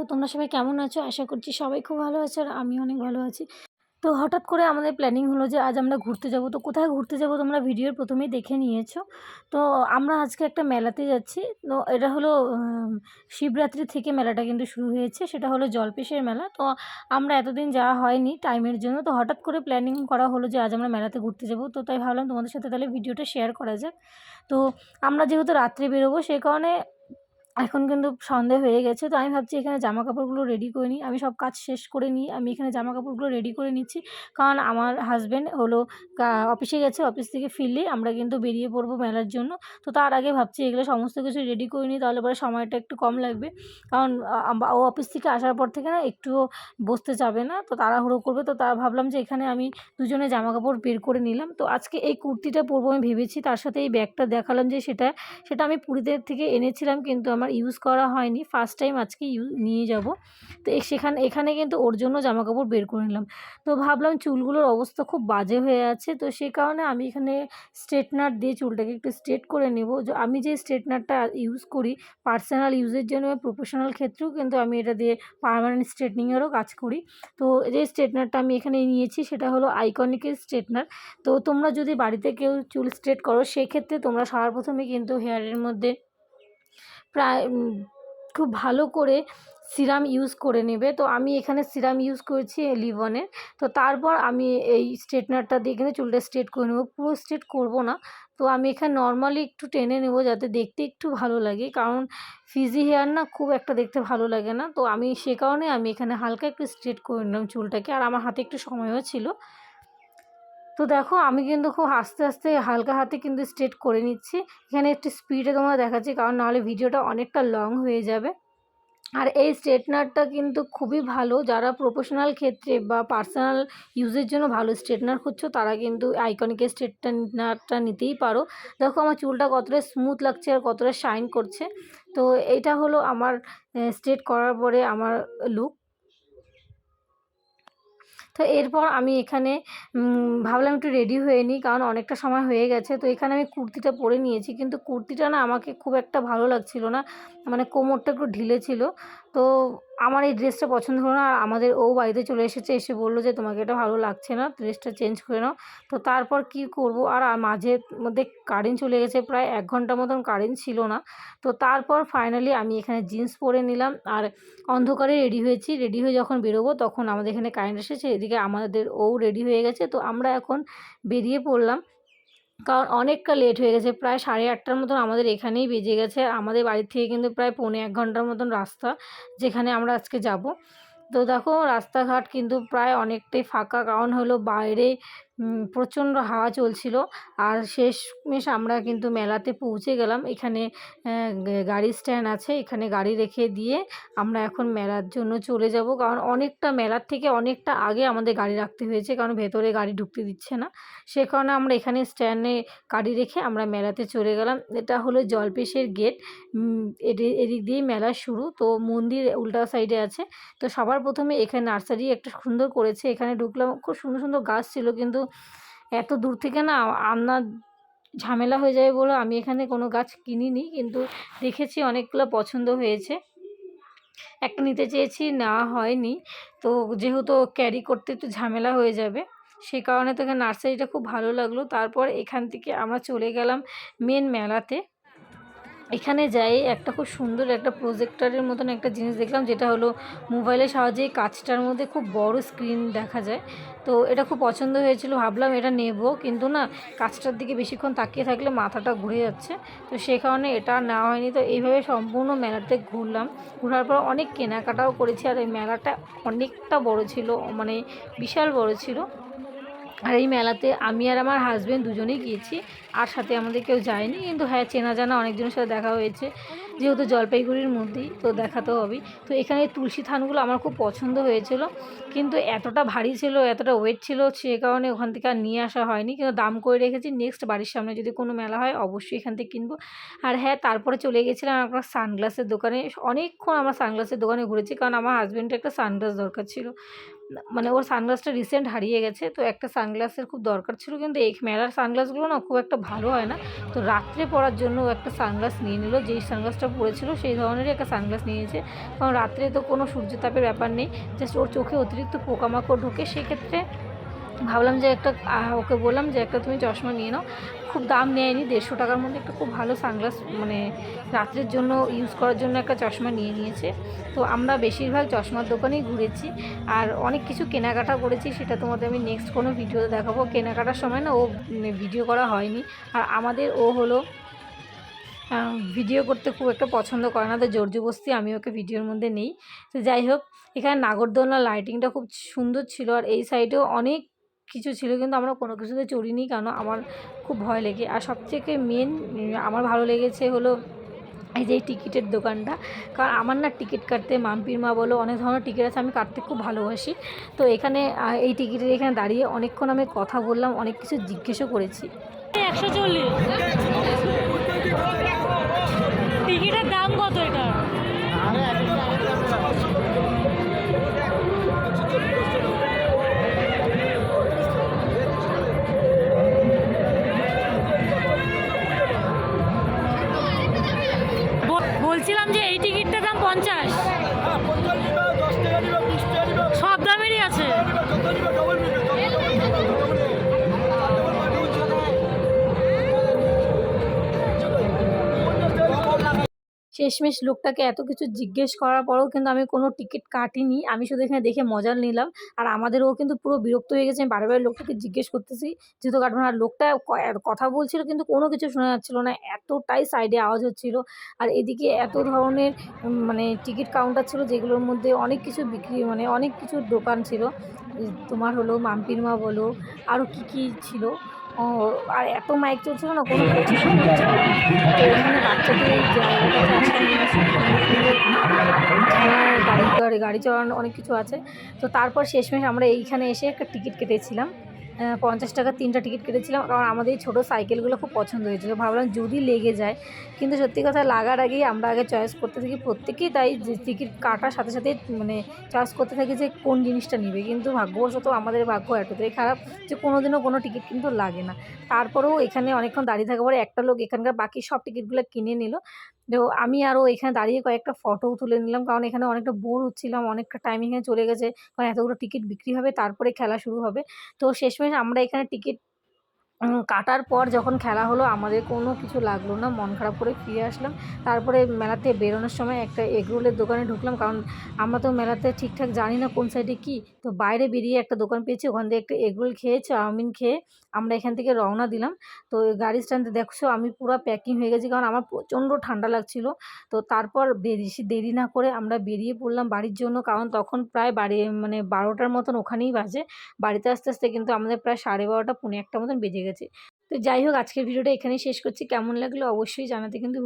তো তোমরা সবাই কেমন আছো? আশা করছি সবাই খুব ভালো আছো আর আমি অনেক ভালো আছি। তো হঠাৎ করে আমাদের প্ল্যানিং হলো যে আজ আমরা ঘুরতে যাব। তো কোথায় ঘুরতে যাব তোমরা ভিডিওর প্রথমেই দেখে নিয়েছো। তো আমরা আজকে একটা মেলাতে যাচ্ছি। তো এটা হলো শিবরাত্রি থেকে মেলাটা কিন্তু শুরু হয়েছে। সেটা হলো জলপেশের মেলা। তো আমরা এতদিন যাওয়া হয়নি টাইমের জন্য। তো হঠাৎ করে প্ল্যানিং করা হলো যে আজ আমরা মেলাতে ঘুরতে যাব। তো তাই ভাবলাম তোমাদের সাথে তাহলে ভিডিওটা শেয়ার করা যাক। তো আমরা যেহেতু রাত্রে বেরোবো সেই কারণে এখন কিন্তু সন্ধে হয়ে গেছে, তো আমি ভাবছি এখানে জামা কাপড়গুলো রেডি করে নিই। আমি সব কাজ শেষ করে নিই, আমি এখানে জামা কাপড়গুলো রেডি করে নিচ্ছি। কারণ আমার হাজব্যান্ড হলো অফিসে গেছে অফিস থেকে ফিরলেই আমরা কিন্তু বেরিয়ে পড়ব মেলার জন্য। তো তার আগে ভাবছি এগুলো সমস্ত কিছু রেডি করে নিই, তাহলে পরে সময়টা একটু কম লাগবে। কারণ ও অফিস থেকে আসার পর থেকে না একটুও বসতে যাবে না, তো তাড়াহুড়ো করবে। তো তা ভাবলাম যে এখানে আমি দুজনে জামা কাপড় বের করে নিলাম। তো আজকে এই কুর্তিটা পরবো আমি ভেবেছি, তার সাথে এই ব্যাগটা দেখালাম যে সেটা সেটা আমি পুরীদের থেকে এনেছিলাম, কিন্তু আমার ইউজ করা হয়নি। ফার্স্ট টাইম আজকে নিয়ে যাব। তো সেখানে, এখানে কিন্তু ওর জন্য জামা কাপড় বের করে নিলাম। তো ভাবলাম চুলগুলোর অবস্থা খুব বাজে হয়ে আছে। তো সে কারণে আমি এখানে স্ট্রেটনার দিয়ে চুলটাকে একটু স্ট্রেট করে নেব। আমি যে স্ট্রেটনারটা ইউজ করি পার্সোনাল ইউজের জন্য প্রফেশনাল ক্ষেত্রেও কিন্তু আমি এটা দিয়ে পার্মানেন্ট স্ট্রেটনিংয়েরও কাজ করি। তো যে স্ট্রেটনারটা আমি এখানে নিয়েছি, সেটা হলো আইকনিকের স্ট্রেটনার তো তোমরা যদি বাড়িতে কেউ চুল স্ট্রেট করো, সেক্ষেত্রে তোমরা সবার প্রথমে কিন্তু হেয়ারের মধ্যে প্রায় খুব ভালো করে সিরাম ইউজ করে নেবে। তো আমি এখানে সিরাম ইউজ করেছি লিভনের তো তারপর আমি এই স্ট্রেটনারটা দিয়ে এখানে চুলটা স্ট্রেট করে নেব। পুরো স্ট্রেট করব না। তো আমি এখানে নর্মালি একটু টেনে নেব যাতে দেখতে একটু ভালো লাগে। কারণ ফিজি হেয়ার না খুব একটা দেখতে ভালো লাগে না। তো আমি সে কারণে আমি এখানে হালকা একটু স্ট্রেট করে নিলাম চুলটাকে। আর আমার হাতে একটু সময়ও ছিল। তো দেখো, আমি কিন্তু খুব আস্তে আস্তে হালকা হাতে কিন্তু স্ট্রেট করে নিচ্ছি। এখানে একটু স্পিডে তোমরা দেখাচ্ছি, কারণ নাহলে ভিডিওটা অনেকটা লং হয়ে যাবে। আর এই স্ট্রেটনারটা কিন্তু খুবই ভালো। যারা প্রফেশনাল ক্ষেত্রে বা পার্সোনাল ইউজের জন্য ভালো স্ট্রেটনার খুঁজছো, তারা কিন্তু আইকনিকের স্ট্রেটনারটা নিতেই পারো। দেখো, আমার চুলটা কতটা স্মুথ লাগছে আর কতটা শাইন করছে। তো এটা হলো আমার স্ট্রেট করার পরে আমার লুক তো এরপর আমি এখানে ভাবলাম একটু রেডি হয়ে নিই, কারণ অনেকটা সময় হয়ে গেছে। তো এখানে আমি কুর্তিটা পরে নিয়েছি, কিন্তু কুর্তিটা না আমাকে খুব একটা ভালো লাগছিল না। মানে কোমরটা একটু ঢিলে ছিল। তো আমার এই ড্রেসটা পছন্দ হলো না, আর আমাদের ও বাড়িতে চলে এসেছে, এসে বলল যে, তোমাকে এটা ভালো লাগছে না ড্রেসটা চেঞ্জ করে নাও। তো তারপর কি করব? আর মাঝে মধ্যে কারেন্ট চলে গেছে, প্রায় এক ঘণ্টা মতন কারেন্ট ছিল না। তো তারপর ফাইনালি আমি এখানে জিন্স পরে নিলাম, আর অন্ধকারে রেডি হয়েছি। রেডি হয়ে যখন বেরোবো, তখন আমাদের এখানে কারেন্ট এসেছে, এদিকে আমাদের ও রেডি হয়ে গেছে। তো আমরা এখন বেরিয়ে পড়লাম। কারণ অনেকটা লেট হয়ে গেছে, প্রায় সাড়ে আটটার মতন আমাদের এখানেই বেজে গেছে। আমাদের বাড়ির থেকে কিন্তু প্রায় পৌনে এক ঘণ্টার মতন রাস্তা যেখানে আমরা আজকে যাব। তো দেখো, রাস্তাঘাট কিন্তু প্রায় অনেকটাই ফাঁকা। কারণ হলো বাইরে প্রচণ্ড হাওয়া চলছিল। আর শেষমেশ আমরা কিন্তু মেলাতে পৌঁছে গেলাম। এখানে গাড়ি স্ট্যান্ড আছে। এখানে গাড়ি রেখে দিয়ে আমরা এখন মেলার জন্য চলে যাব। কারণ অনেকটা মেলার থেকে অনেকটা আগে আমাদের গাড়ি রাখতে হয়েছে। কারণ ভেতরে গাড়ি ঢুকতে দিচ্ছে না। সে কারণে আমরা এখানে স্ট্যান্ডে গাড়ি রেখে আমরা মেলাতে চলে গেলাম। এটা হলো জলপেশের গেট এদি- এদিক দিয়েই মেলা শুরু। তো মন্দির উল্টা সাইডে আছে। তো সবার প্রথমে এখানে নার্সারি একটা সুন্দর করেছে। এখানে ঢুকলাম। খুব সুন্দর সুন্দর গাছ ছিল। কিন্তু এত দূর থেকে না আন্না ঝামেলা হয়ে যাবে বলে আমি এখানে কোনো গাছ কিনিনি, কিন্তু দেখেছি অনেকগুলো পছন্দ হয়েছে। একটা নিতে চেয়েছি না হয়নি। তো যেহেতু ক্যারি করতে একটু ঝামেলা হয়ে যাবে, সে কারণে তো এখানে নার্সারিটা খুব ভালো লাগল। তারপর এখান থেকে আমরা চলে গেলাম মেন মেলাতে। এখানে যাই, একটা খুব সুন্দর একটা প্রজেক্টরের মতন একটা জিনিস দেখলাম, যেটা হলো মোবাইলের সাহায্যে কাজটার মধ্যে খুব বড় স্ক্রিন দেখা যায়। তো এটা খুব পছন্দ হয়েছিল, ভাবলাম এটা নেব, কিন্তু না, কাজটার দিকে বেশিক্ষণ তাকিয়ে থাকলে মাথাটা ঘুরে যাচ্ছে। তো সে কারণে এটা নেওয়া হয়নি, তো এইভাবে সম্পূর্ণ মেলাতে ঘুরলাম। ঘোরার পর অনেক কেনাকাটাও করেছি, আর এই মেলাটা অনেকটা বড় ছিল মানে বিশাল বড় ছিল। আর এই মেলাতে আমি আর আমার হাজব্যান্ড দুজনেই গিয়েছি। আর সাথে আমাদের কেউ যায়নি। কিন্তু হ্যাঁ চেনা জানা অনেকজনের সাথে দেখা হয়েছে। যেহেতু জলপাইগুড়ির মধ্যেই, তো দেখা তো হবেই তো এখানে তুলসী থানগুলো আমার খুব পছন্দ হয়েছিল। কিন্তু এতটা ভারী ছিল, এতটা ওয়েট ছিল, সে কারণে ওখান থেকে আর নিয়ে আসা হয়নি। কিন্তু দাম করে রেখেছি নেক্সট বাড়ির সামনে যদি কোনো মেলা হয়, অবশ্যই এখান থেকে কিনবো। আর হ্যাঁ তারপরে চলে গেছিলাম আমরা সানগ্লাসের দোকানে। অনেকক্ষণ আমরা সানগ্লাসের দোকানে ঘুরেছি, কারণ আমার হাজব্যান্ডের একটা সানগ্লাস দরকার ছিল। মানে ওর সানগ্লাসটা রিসেন্ট হারিয়ে গেছে, তো একটা সানগ্লাসের খুব দরকার ছিল। কিন্তু এই মেলার সানগ্লাসগুলো না খুব একটা ভালো হয় না। তো রাত্রে পরার জন্য একটা সানগ্লাস নিয়ে নিল, যেই সানগ্লাসটা পরেছিল সেই ধরনেরই একটা সানগ্লাস নিয়েছে। কারণ রাত্রে তো কোনো সূর্যতাপের ব্যাপার নেই জাস্ট ওর চোখে অতিরিক্ত পোকামাকড় ঢোকে, সেক্ষেত্রে ভাবলাম যে একটা ওকে বললাম যে একটা তুমি চশমা নিয়ে নাও। খুব দাম নেয়নি, দেড়শো টাকার মধ্যে একটা খুব ভালো সানগ্লাস মানে রাত্রের জন্য ইউজ করার জন্য একটা চশমা নিয়ে নিয়েছে। তো আমরা বেশিরভাগ চশমার দোকানেই ঘুরেছি, আর অনেক কিছু কেনাকাটা করেছি, সেটা তোমাদের আমি নেক্সট কোনো ভিডিওতে দেখাবো। কেনাকাটার সময় না ও ভিডিও করা হয়নি। আর আমাদের ও হলো ভিডিও করতে খুব একটা পছন্দ করে না, তো জোর জবস্তি আমি ওকে ভিডিওর মধ্যে নেই। তো যাই হোক, এখানে নাগরদোলনা লাইটিংটা খুব সুন্দর ছিল আর এই সাইডেও অনেক কিছু ছিল, কিন্তু আমরা কোনো কিছুতে চড়িনি, কেন আমার খুব ভয় লেগে। আর সবথেকে মেন আমার ভালো লেগেছে হলো এই যে এই টিকিটের দোকানটা, কারণ আমার না টিকিট কাটতে মাম্পির মা বলো, অনেক ধরনের টিকিট আছে, আমি কাটতে খুব ভালোবাসি। তো এখানে এই টিকিটের এখানে দাঁড়িয়ে অনেকক্ষণ আমি কথা বললাম, অনেক কিছু জিজ্ঞেসও করেছি। একশো চল্লিশ। টিকিটের দাম কত এটা শেষমেশ লোকটাকে এত কিছু জিজ্ঞেস করার পরেও কিন্তু আমি কোনো টিকিট কাটিনি। আমি শুধু এখানে দেখে মজা নিলাম। আর আমাদেরও কিন্তু পুরো বিরক্ত হয়ে গেছে। আমি বারে বারে লোকটাকে জিজ্ঞেস করতেছি যেহেতু কাটবো না আর লোকটা কথা বলছিল কিন্তু কোনো কিছু শোনা যাচ্ছিল না। এতটাই সাইডে আওয়াজ হচ্ছিল। আর এদিকে এত ধরনের মানে টিকিট কাউন্টার ছিল যেগুলোর মধ্যে অনেক কিছু বিক্রি মানে অনেক কিছু দোকান ছিল। তোমার হলো মাম্পির মা বলো আরও কী কী ছিল। ও, আর এত মাইক চলছিল না? কোনো এখানে বাচ্চাদের গাড়ি গাড়ি গাড়ি চড়ানো অনেক কিছু আছে। তো তারপর শেষমেশ আমরা এইখানে এসে একটা টিকিট কেটেছিলাম। পঞ্চাশ টাকার তিনটা টিকিট কেটেছিলাম কারণ আমাদের এই ছোটো সাইকেলগুলো খুব পছন্দ হয়েছিল। ভাবলাম যদি লেগে যায়, কিন্তু সত্যি কথা লাগার আগেই আমরা আগে চয়েস করতে থাকি, প্রত্যেকেই তাই যে টিকিট কাটার সাথে সাথে মানে চয়েস করতে থাকি যে কোন জিনিসটা নিবে। কিন্তু ভাগ্যবশত আমাদের ভাগ্য এতটাই খারাপ যে কোনো দিনও কোনো টিকিট কিন্তু লাগে না। তারপরেও এখানে অনেকক্ষণ দাঁড়িয়ে থাকার পরে একটা লোক এখানকার বাকি সব টিকিটগুলো কিনে নিল। তো আমি আরও এখানে দাঁড়িয়ে কয়েকটা ফটোও তুলে নিলাম, কারণ এখানে অনেকটা বোর হচ্ছিলাম অনেকটা টাইম এখানে চলে গেছে, কারণ এতগুলো টিকিট বিক্রি হবে, তারপরে খেলা শুরু হবে। তো শেষমেশ আমরা এখানে টিকিট কাটার পর যখন খেলা হলো, আমাদের কোনো কিছু লাগল না, মন খারাপ করে ফিরে আসলাম। তারপরে মেলাতে বেরোনোর সময় একটা এগরোলের দোকানে ঢুকলাম, কারণ আমরা তো মেলাতে ঠিকঠাক জানি না কোন সাইডে কি। তো বাইরে বেরিয়ে একটা দোকান পেয়েছি, ওখান থেকে একটা এগরোল খেয়ে, চাউমিন খেয়ে আমরা এখান থেকে রওনা দিলাম। তো গাড়ি স্ট্যান্ডে দেখছ, আমি পুরো প্যাকিং হয়ে গেছি, কারণ আমার প্রচণ্ড ঠান্ডা লাগছিল। তো তারপর বেশি দেরি না করে আমরা বেরিয়ে পড়লাম বাড়ির জন্য, কারণ তখন প্রায় বাড়ি মানে বারোটার মতন ওখানেই বাজে। বাড়িতে আসতে আসতে কিন্তু আমাদের প্রায় সাড়ে বারোটা, পৌনে একটা মতন বেজে গেছে। তো যাই হোক আজকের ভিডিওটা এখানেই শেষ করছি। কেমন লাগল অবশ্যই জানাতে কিন্তু